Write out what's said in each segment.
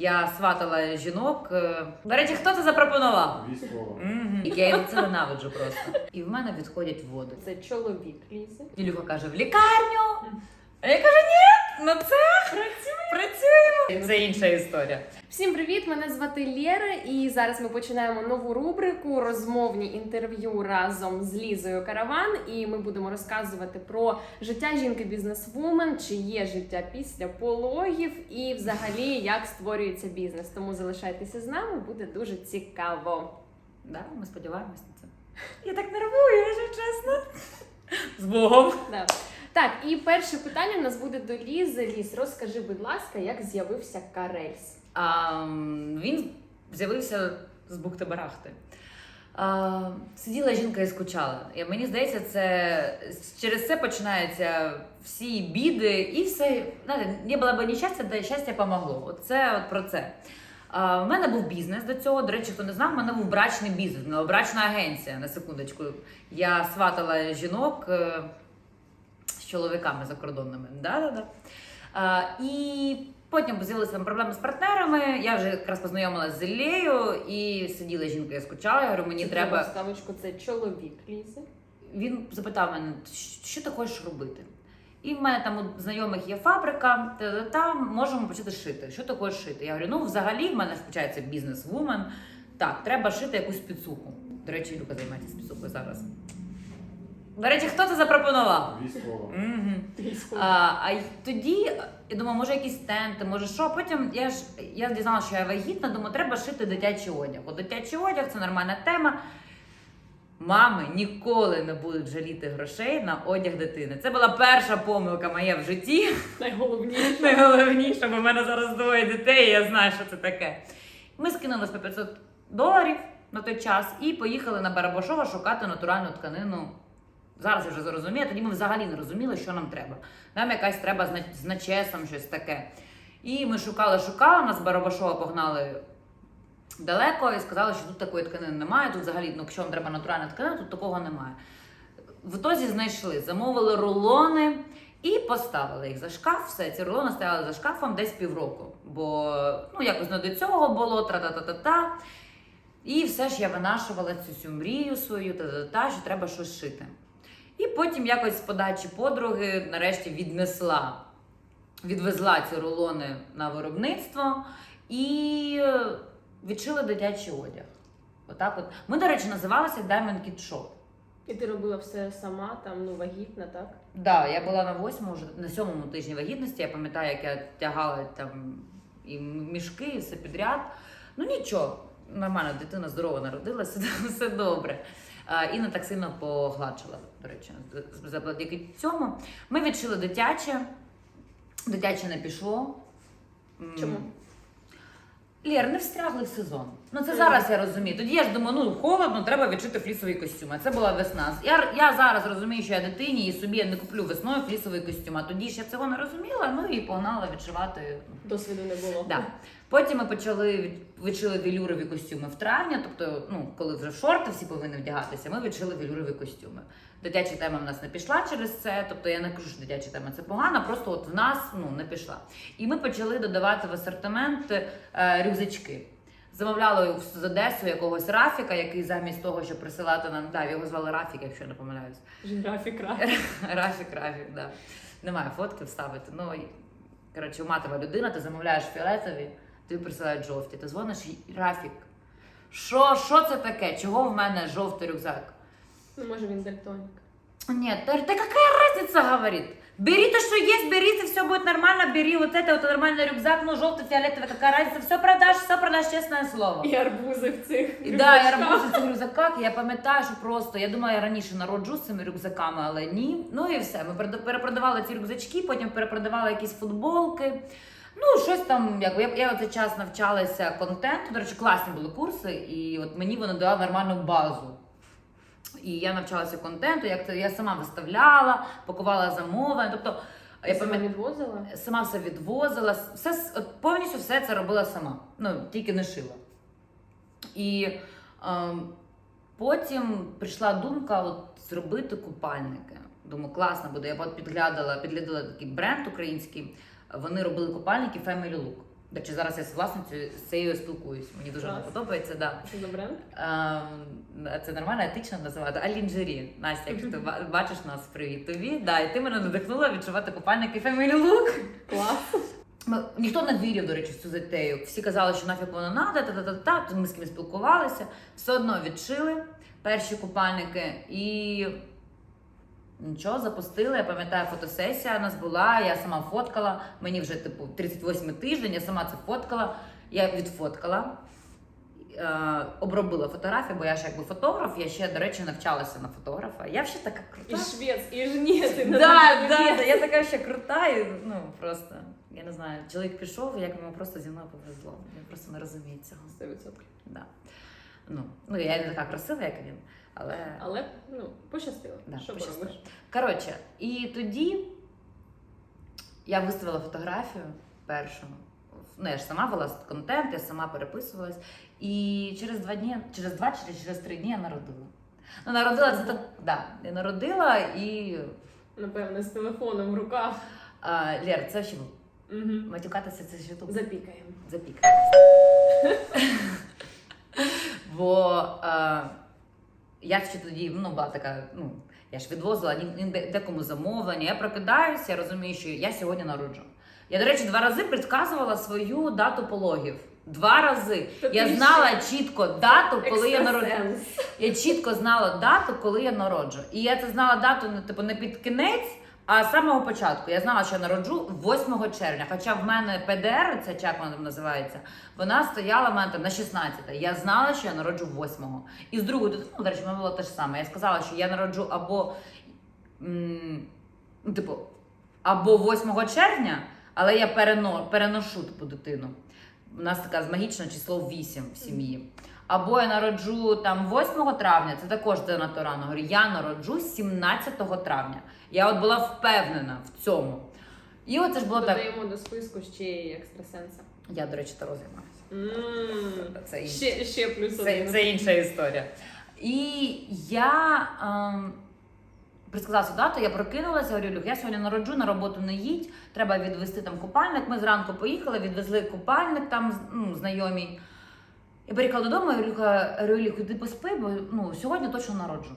Я сватала жінок. е, До речі, хто це запропонував? Військово. Мгм. Я це ненавиджу просто. І в мене відходять води. Це чоловік лізе. Ілюха каже: в лікарню. А я кажу, ні, на це працюємо. Це інша історія. Всім привіт! Мене звати Лєра, і зараз ми починаємо нову рубрику розмовні інтерв'ю разом з Лізою Караван. І ми будемо розказувати про життя жінки бізнесвумен, чи є життя після пологів, і взагалі як створюється бізнес. Тому залишайтеся з нами, буде дуже цікаво. Да, ми сподіваємось на це. Я так нервую, якщо чесно. З Богом. Да. Так, і перше питання в нас буде до Лізи. Ліз, розкажи, будь ласка, як з'явився Карельс? А, він з'явився з бухти-барахти. А, сиділа жінка і скучала. І мені здається, це через це починаються всі біди і все. Знаєте, не було б нещастя, де щастя помогло. От це от про це. А, в мене був бізнес до цього. До речі, хто не знав, в мене був брачний бізнес, брачна агенція на секундочку. Я сватала жінок е, чоловіками закордонними. Да-да-да. А, і потім з'явилися там проблеми з партнерами. Я вже якраз познайомилася з Іллею і сиділа жінка, я скучала. Я говорю, мені Це треба. ставочку, це чоловік Лізи. Він запитав мене, що ти хочеш робити? І в мене там у знайомих є фабрика, там можемо почати шити. Що ти хочеш шити? Я говорю, ну взагалі в мене включається бізнес-вумен. Так, треба шити якусь підсуху. До речі, Люка займається підсухою зараз. До речі, хто це запропонував? Військова. Мгм. А, а й тоді я думаю, може якісь тенти, може що. Потім я ж я дізналася, що я вагітна, думаю, треба шити дитячий одяг. От дитячий одяг це нормальна тема. Мами ніколи не будуть жаліти грошей на одяг дитини. Це була перша помилка моя в житті. Найголовніше. Найголовніше, бо в мене зараз двоє дітей, і я знаю, що це таке. Ми скинулись по 500 доларів на той час і поїхали на Барабашова шукати натуральну тканину. Зараз я вже зрозумію, тоді ми взагалі не розуміли, що нам треба. Нам якась треба з начесом, щось таке. І ми шукали, шукали, нас Барабашова погнали далеко і сказали, що тут такої тканини немає. Тут взагалі, ну, якщо вам треба натуральна тканина, тут такого немає. В ітозі знайшли, замовили рулони і поставили їх за шкаф. Все, ці рулони стояли за шкафом десь півроку. Бо ну, якось не до цього було, тра-та-та-та-та. І все ж я винашувала цю всю мрію свою, та-та-та, що треба щось шити. І потім якось з подачі подруги нарешті віднесла, відвезла ці рулони на виробництво і е, відшили дитячий одяг. Отак от. Ми, до речі, називалися Diamond Kid Shop. І ти робила все сама, там ну вагітна, так? Да, я була на восьмому, на сьомому тижні вагітності. Я пам'ятаю, як я тягала там і мішки, і все підряд. Ну нічого, нормально, дитина здорова народилася, все добре. І не так сильно погладшила, до речі, завдяки цьому. Ми відшили дитяче, дитяче не пішло. Чому? Лєр, не встрягли в сезон. Ну це зараз я розумію. Тоді я ж думаю, ну холодно, треба відшити флісовий костюм. А це була весна. Я, я зараз розумію, що я дитині і собі я не куплю весною флісовий костюм. А тоді я цього не розуміла, ну і погнала відшивати. Досвіду не було. Да. Потім ми почали від- відшили велюрові костюми в травні. Тобто, ну коли вже шорти всі повинні вдягатися, ми відшили велюрові костюми. Дитяча тема в нас не пішла через це. Тобто я не кажу, що дитяча тема це погано, просто от в нас ну не пішла. І ми почали додавати в асортимент е, рюкзачки. Замовляли в- з Одесу якогось Рафіка, який замість того, щоб присилати нам, да, його звали Рафік, якщо я не помиляюсь. Жирафік Рафік, Рафік, да. Немає фотки вставити. Ну, коротше, матова людина, ти замовляєш фіолетові, тобі присилають жовті. Ти дзвониш Рафік. Що, що це таке? Чого в мене жовтий рюкзак? Ну, може він дальтонік. Нет, да, да какая разница, говорит. Бери то, что есть, берите, все будет нормально, бери вот это, вот нормальный рюкзак, ну, желтый, фиолетовый, какая разница, все продашь, все продашь, чесное слово. І арбузи в цих. І да, я рюкзачках. робила в цих рюкзаках, і я пам'ятаю, що просто я думала, я раніше народжу з цими рюкзаками, але ні. Ну і все. Ми перед- перепродавали ці рюкзачки, потім перепродавали якісь футболки. Ну, щось там, як я, я в цей час навчалася контенту. До речі, класні були курси, і от мені вони дали нормальну базу. І я навчалася контенту, як це я сама виставляла, пакувала замовлення. Тобто, я Я сама відвозила. Сама все відвозила, все от повністю все це робила сама. Ну тільки не шила. І ем, потім прийшла думка от, зробити купальники. Думаю, класно буде. Я підглядала, підглядала такий бренд український. Вони робили купальники Family Look. До речі, зараз я з власницею з цією спілкуюсь. Мені дуже вона подобається. Да. Що за бренд? Ем, Це нормально, етично називати. Алінжері. Настя, якщо ти бачиш нас, привіт тобі. Да, і ти мене надихнула відчувати купальники Family Look. Клас. Ми- Ніхто не вірив, до речі, в цю затею. Всі казали, що нафіг воно надо, та-та-та-та. Ми з ким спілкувалися. Все одно відшили перші купальники і нічого, запустили. Я пам'ятаю, фотосесія у нас була, я сама фоткала. Мені вже типу 38 тиждень, я сама це фоткала. Я відфоткала. Е, обробила фотографії, бо я ж якби фотограф, я ще, до речі, навчалася на фотографа. Я ще така І крута. швець, і жнець, і да, да, я така ще крута, і, ну просто я не знаю, чоловік пішов, як йому просто зі мною повезло. Він просто не розуміє цього. 100%. Да. Ну, ну я не така красива, як він, але. Але ну, пощастило. Да, що пощастило. поробиш? Коротше, і тоді я виставила фотографію першу. Ну, я ж сама вела контент, я сама переписувалась. І через два дні, через два чи через три дні я народила. Ну, народила це так, да, я народила і. Напевне, з телефоном в руках. А, Лєр, це ще Угу. матюкатися це ж ютуб. Запікаємо. Запікати. Бо е, я ще тоді ну, була така, ну, я ж відвозила декому замовлення. Я прокидаюся, я розумію, що я сьогодні народжу. Я, до речі, два рази предсказувала свою дату пологів. Два рази. Та я знала чітко дату, коли я народжу. Я чітко знала дату, коли я народжу. І я це знала дату не типу не під кінець, а з самого початку. Я знала, що я народжу 8 червня. Хоча в мене ПДР, ця як вона там називається, вона стояла в мене там на 16. Я знала, що я народжу 8. І з другою дитиною, до речі, мене було те ж саме. Я сказала, що я народжу або м, ну, типу, або 8 червня, але я перено, переношу типу, дитину. У нас таке магічне число 8 в сім'ї. Або я народжу там 8 травня, це також занадто рано. Говорю, я народжу 17 травня. Я от була впевнена в цьому. І оце ж було так. Додаємо до списку ще й екстрасенса. Я, до речі, таро займаюся. М. Це інше. Ще, ще плюс Це, один. це інша історія. І я ем, предсказала цю дату, я прокинулася, говорю, Люк, я сьогодні народжу, на роботу не їдь, треба відвести там купальник. Ми зранку поїхали, відвезли купальник там ну, знайомій. Я приїхала додому, я говорю, Люк, іди поспи, бо ну, сьогодні точно народжу.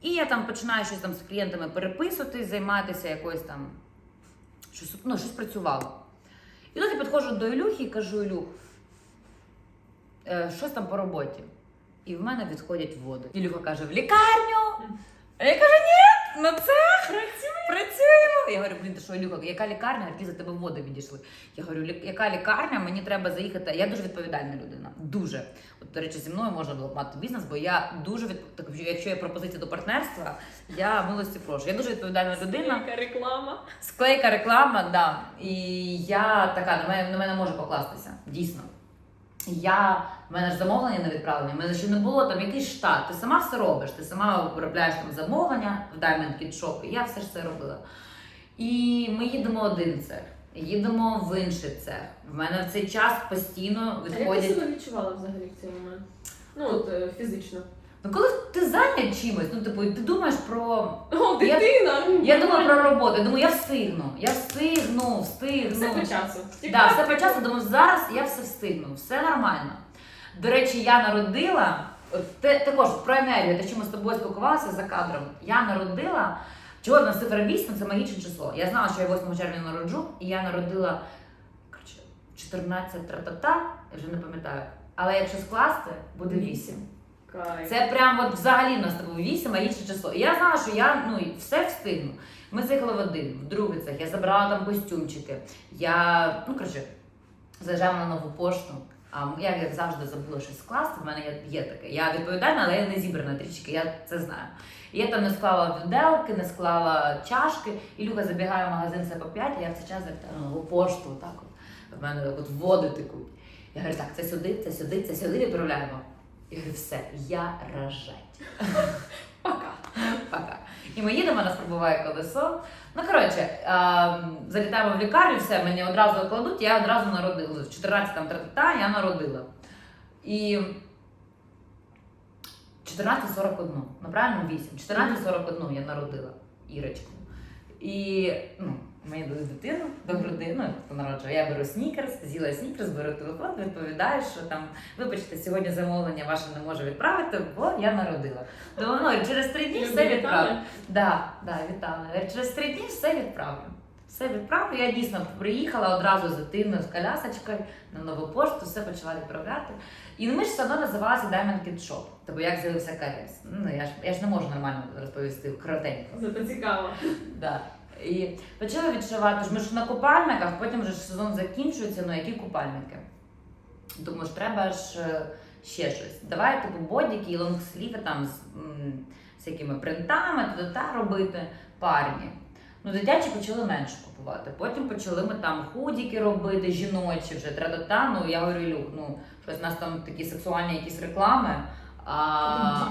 І я там починаю щось там з клієнтами переписуватись, займатися якоюсь там, щось, ну, щось працювало. І тут я підходжу до Ілюхи і кажу, Ілюх, е, щось там по роботі. І в мене відходять води. Ілюха каже: в лікарню. А я кажу, ні, на це працюємо. Я говорю, блін, ти що, Ілюха, яка лікарня? Які за тебе води відійшли? Я говорю, «Лі- яка лікарня? Мені треба заїхати. Я дуже відповідальна людина. Дуже. От, до речі, зі мною можна було б мати бізнес, бо я дуже від... так, якщо є пропозиція до партнерства, я милості прошу. Я дуже відповідальна людина. Яка реклама. Склейка реклама, да. І я така на мене на мене може покластися. Дійсно. Я в мене ж замовлення не відправлені. В мене ще не було там якийсь штат. Ти сама все робиш. Ти сама виробляєш там замовлення в Diamond Kid Shop, і я все ж це робила. І ми їдемо один цех, їдемо в інший цех. В мене в цей час постійно А як ти себе відчувала взагалі в цей момент? Ну, от е, фізично. Ну коли ти зайнят чимось, ну типу, ти думаєш про О, Я- дитина! ну, Я думаю про роботу. Я думаю, я встигну. Я встигну, встигну. Все по часу. Да, все по часу, думаю, зараз я все встигну, все нормально. До речі, я народила, те, також про енергію, те, що ми з тобою спілкувалися за кадром. Я народила, нас цифра 8 це магічне число. Я знала, що я 8 червня народжу, і я народила коротше, 14 тра-та-та, я вже не пам'ятаю. Але якщо скласти, буде 8. Кайф. Це прям от взагалі в нас було 8 магічне число. І я знала, що я ну все встигну. Ми заїхали в один, в другий цех, я забрала там костюмчики. Я, ну коротше, заїжджала на нову пошту. А я як завжди забула щось скласти. В мене є, є таке. Я відповідальна, але я не зібрана трішки, я це знаю. І я там не склала віделки, не склала чашки. І Люка забігає в магазин все по 5, і я в цей час на нову пошту. Так от. В мене от води текуть. Я говорю, так, це сюди, це сюди, це сюди відправляємо. Я говорю, все, я рожать. Пока. Пока. І ми їдемо, нас пробуває колесо. Ну, коротше, ем, залітаємо в лікарню, все, мені одразу кладуть, я одразу народила. В 14 там та я народила. І 14.41, ну правильно 8. 14.41 я народила Ірочку. І ну, Мені дали дитину до груди, ну народжую. Я беру снікерс, з'їла снікерс, беру телефон, відповідаю, що там, вибачте, сьогодні замовлення ваше не можу відправити, бо я народила. То ну, через три дні все відправлю. Да, да, вітала. Через три дні все відправлю. Все відправлю. Я дійсно приїхала одразу з дитиною з колясочкою на нову пошту, все почала відправляти. І ми ж все одно називалася Diamond Kid Shop. Тобто як з'явився карес. Ну я ж я ж не можу нормально розповісти коротенько. Зато цікаво. Да. І почали відшивати. Ми ж на купальниках, потім вже сезон закінчується, ну які купальники. Думаю, ж треба ж е, ще щось. Давай типу бодіки і лонгсліви там з м, всякими принтами, та робити парні. Ну, дитячі почали менше купувати. Потім почали ми там худіки робити, жіночі вже тра-та-та. Ну я говорю, Люк, ну щось у нас там такі сексуальні якісь реклами. А,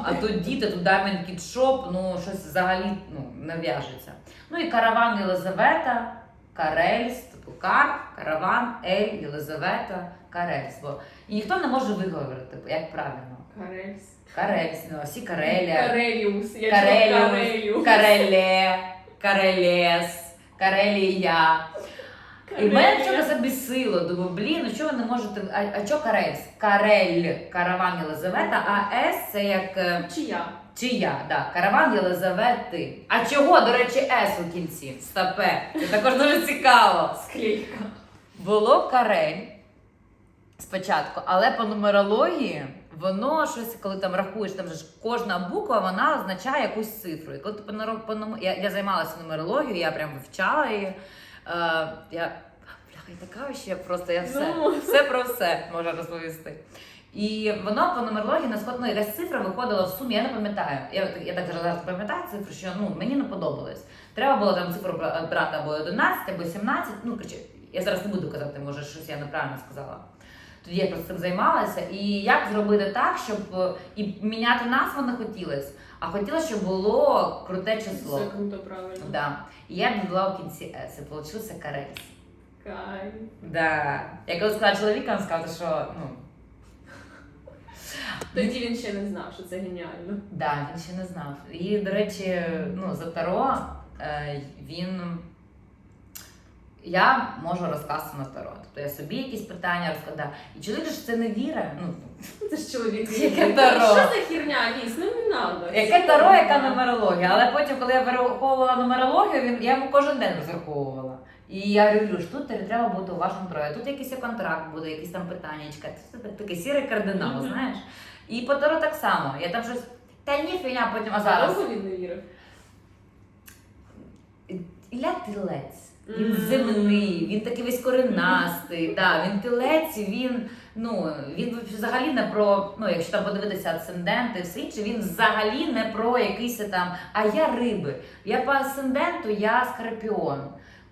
а тут діти, тут Diamond Kid Shop, ну щось взагалі ну, не в'яжеться. Ну і караван Єлизавета, Карельс, тобто Кар, караван, Ель, Єлизавета, Карельс. Бо і ніхто не може виговорити, типу, як правильно. Карельс. Карельс, ну, всі Кареля, Кареліус. Я Кареліус, Кареліус. Кареле, Карелес, Карелія. І мене вчора забісило. Думаю, блін, ну чого ви не можете. А, а чого Карельс? Карель, караван Єлизавета, а С це як. е, Чия? Чия, да, караван Єлизавети. А чого, до речі, С у кінці? Стапе. Це також дуже цікаво. Склейка. Було карель спочатку, але по нумерології воно щось, коли там рахуєш, там же ж кожна буква вона означає якусь цифру. І коли ти по, нуро- по нум- я, я займалася нумерологією, я прям вивчала її. Е, я бляха, я така ще просто я все, Ну. все про все можу розповісти. І воно по нумерології на сход, ну, якась цифра виходила в сумі, я не пам'ятаю. Я, я так зараз пам'ятаю цифру, що ну, мені не подобалось. Треба було там цифру брати або 11, або 17. Ну, коротше, я зараз не буду казати, може, щось я неправильно сказала. Тоді я просто цим займалася. І як зробити так, щоб е, і міняти назву не хотілося, а хотіла, щоб було круте число. Все круто, правильно. Да. І я додала в кінці С, і получився карельс. Кайф. Да. Я коли сказала чоловіка, він сказав, що ну. Тоді він ще не знав, що це геніально. Да, він ще не знав. І, до речі, ну, за Таро е, він. Я можу розказати на Таро. Тобто я собі якісь питання розкладаю. І чоловік ж це не вірить. Ну, Це ж чоловік. Яке таро? Що за херня, Ліс? Ну не надо. яке Таро, яка нумерологія. Але потім, коли я вираховувала нумерологію, він, я йому кожен день розраховувала. І я говорю, Люш, тут треба бути уважним троє. Тут якийсь контракт буде, якісь там питаннячка. Тут такий сірий кардинал, Мгм. знаєш. І по Таро так само. Я там щось. Та ні, фігня, потім, а зараз. Довго він не вірив? Ілля тилець. Він земний, він такий весь коренастий. Да, він тилець, він ну він взагалі не про. Ну, якщо там подивитися асценденти, і все інше, він взагалі не про якийсь там. А я риби. Я по асценденту, я скорпіон.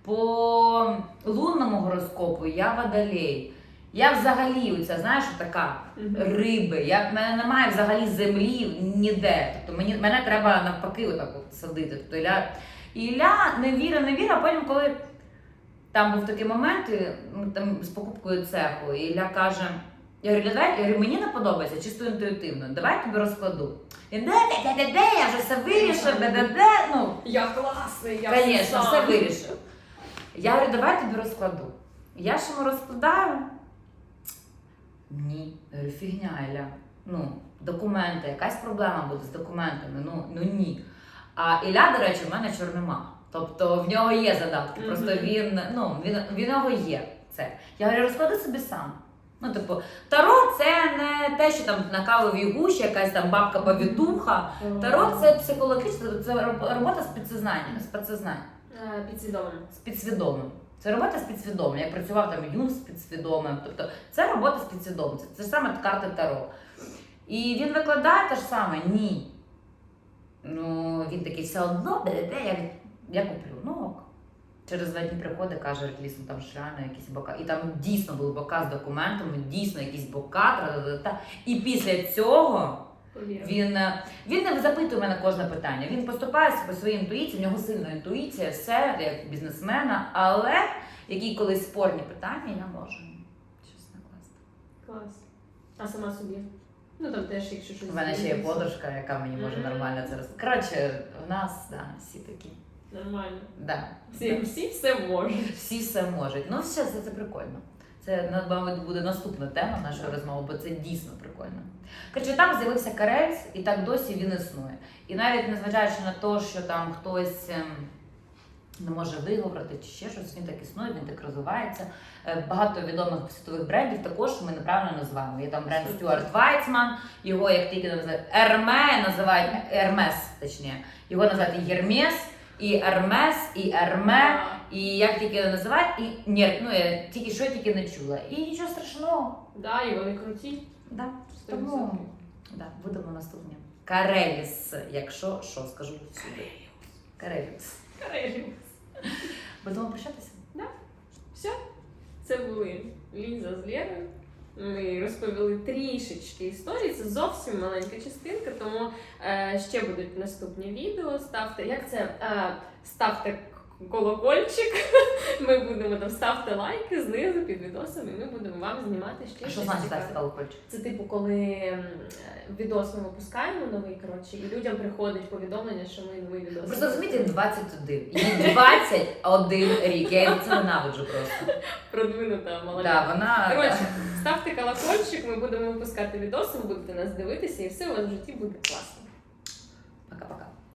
По лунному гороскопу я водолей. Я взагалі оця, знаєш, така риби. Я, в мене немає взагалі землі ніде. Тобто мені, мене треба навпаки отак от садити. Тобто Ілля, і Ілля не вірив, не вірив, а потім, коли там був такий момент, там з покупкою цеху, і Ілля каже. Я говорю, давай, я говорю, мені не подобається, чисто інтуїтивно. Давай я тобі розкладу. Він де, де, де, де, я вже все вирішив, де, де, де. Ну, Я класний, я Звісно, все вирішив. Я говорю, давай тобі розкладу. Я ж йому розкладаю. Ні. Я говорю, фігня, Іля. Ну, документи, якась проблема буде з документами. Ну, ну ні. А Ілля, до речі, в мене чорнема. Тобто в нього є задатки. Просто Мгм. він, ну, він, в нього є це. Я говорю, розклади собі сам. Ну, типу, таро це не те, що там на кавовій гущі, якась там бабка повітуха. Таро це психологічно, це робота з підсознанням, з підсознанням, Е, Підсвідомим. з підсвідомим. Це робота з підсвідомим. Я працював там Юнг з підсвідомим. Тобто це робота з підсвідомим. Це, це ж саме карти Таро. І він викладає те ж саме ні. Ну, він такий все одно, де, де, де, я, куплю. Ну ок. Через два дні приходить, каже, Рекліс, ну там ж реально якісь бока. І там дійсно були бока з документами, дійсно якісь бока, тра-та-та-та. І після цього він, е, він не запитує мене кожне питання. Він поступає по своїй інтуїції, в нього сильна інтуїція, все як бізнесмена, але які колись спорні питання я можу щось накласти. Клас. А сама собі? Ну там теж, якщо щось. У мене ще є подружка, яка мені може нормально це роз... Коротше, в нас да, всі такі. Нормально. Да. Всі, всі все можуть. Всі все можуть. Ну, все, це, це прикольно. Це, мабуть, буде наступна тема нашої розмови, бо це дійсно прикольно. Коротше, там з'явився карельс, і так досі він існує. І навіть незважаючи на те, що там хтось ем, не може виговорити чи ще щось, він так існує, він так розвивається. Е, Багато відомих світових брендів також ми неправильно називаємо. Є там бренд Стюарт Вайцман, його як тільки називають Ерме, називають Ермес, точніше. Його називають Єрмес, і Ермес, і Ерме. І як тільки називають, і ні, ну я тільки що я тільки не чула. І нічого страшного. Да, і вони круті. Да. Тому да, будемо наступні. Кареліс, якщо що, скажу всюди. Кареліс. Карелі. Будемо прощатися? Все. Це були Ліза з Лєрою. Ми розповіли трішечки історії. Це зовсім маленька частинка, тому е, ще будуть наступні відео. Ставте, як це? Е, ставте колокольчик. Ми будемо там ставте лайки знизу під відосом, і ми будемо вам знімати ще А що щось значить цікаве. ставити колокольчик? Це типу, коли м, відос ми випускаємо новий, коротше, і людям приходить повідомлення, що ми новий відос. Просто розумієте, 21. Їй 21 рік. Я її це ненавиджу просто. продвинута молода. Да, вона. Коротше, ставте колокольчик, ми будемо випускати відоси, ви будете нас дивитися, і все у вас в житті буде класно. Пока-пока.